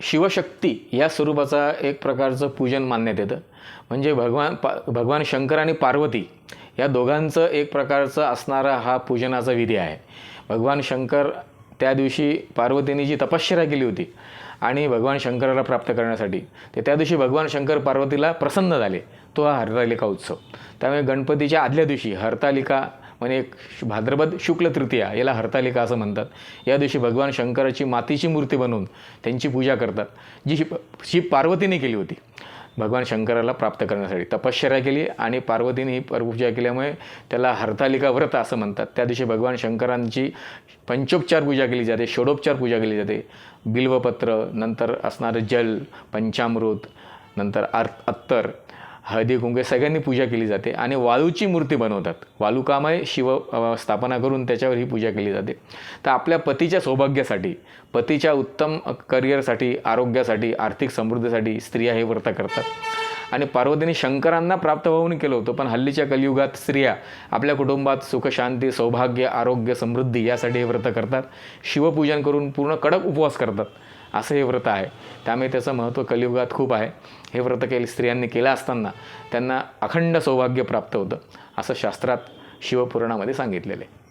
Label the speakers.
Speaker 1: शिवशक्ती या स्वरूपाचा एक प्रकारचं पूजन मानण्यात येतं. म्हणजे भगवान पा भगवान शंकर आणि पार्वती या दोघांचं एक प्रकारचं असणारा हा पूजनाचा विधी आहे. भगवान शंकर त्या दिवशी पार्वतीने जी तपश्चर्या केली होती आणि भगवान शंकराला प्राप्त करण्यासाठी ते त्या दिवशी भगवान शंकर पार्वतीला प्रसन्न झाले. तो हा हरतालिका उत्सव. त्यामुळे गणपतीच्या आदल्या दिवशी हरतालिका म्हणजे एक भाद्रपद शुक्ल तृतीया याला हरतालिका असं म्हणतात. या दिवशी भगवान शंकराची मातीची मूर्ती बनवून त्यांची पूजा करतात जी शिव शिव पार्वतीने केली होती. भगवान शंकराला प्राप्त करण्यासाठी तपश्चर्या केली आणि पार्वतीने ही पूजा केल्यामुळे त्याला हरतालिका व्रत असं म्हणतात. त्या दिवशी भगवान शंकरांची पंचोपचार पूजा केली जाते षोडोपचार पूजा केली जाते. बिल्वपत्र नंतर असणारं जल पंचामृत नंतर आर अत्तर हळदी कुंके सगळ्यांनी पूजा केली जाते आणि वाळूची मूर्ती बनवतात. वालुकामय शिव स्थापना करून त्याच्यावर ही पूजा केली जाते. तर आपल्या पतीच्या सौभाग्यासाठी पतीच्या उत्तम करिअरसाठी आरोग्यासाठी आर्थिक समृद्धीसाठी स्त्रिया हे व्रत करतात. आणि पार्वतीने शंकरांना प्राप्त होऊन केलं होतं पण हल्लीच्या कलियुगात स्त्रिया आपल्या कुटुंबात सुख शांती सौभाग्य आरोग्य समृद्धी यासाठी हे व्रत करतात. शिवपूजन करून पूर्ण कडक उपवास करतात. असं हे व्रत आहे. त्यामुळे त्याचं महत्त्व कलियुगात खूप आहे. हे व्रत केले स्त्रियांनी केलं असताना त्यांना अखंड सौभाग्य प्राप्त होतं असं शास्त्रात शिवपुराणामध्ये सांगितलेलं आहे.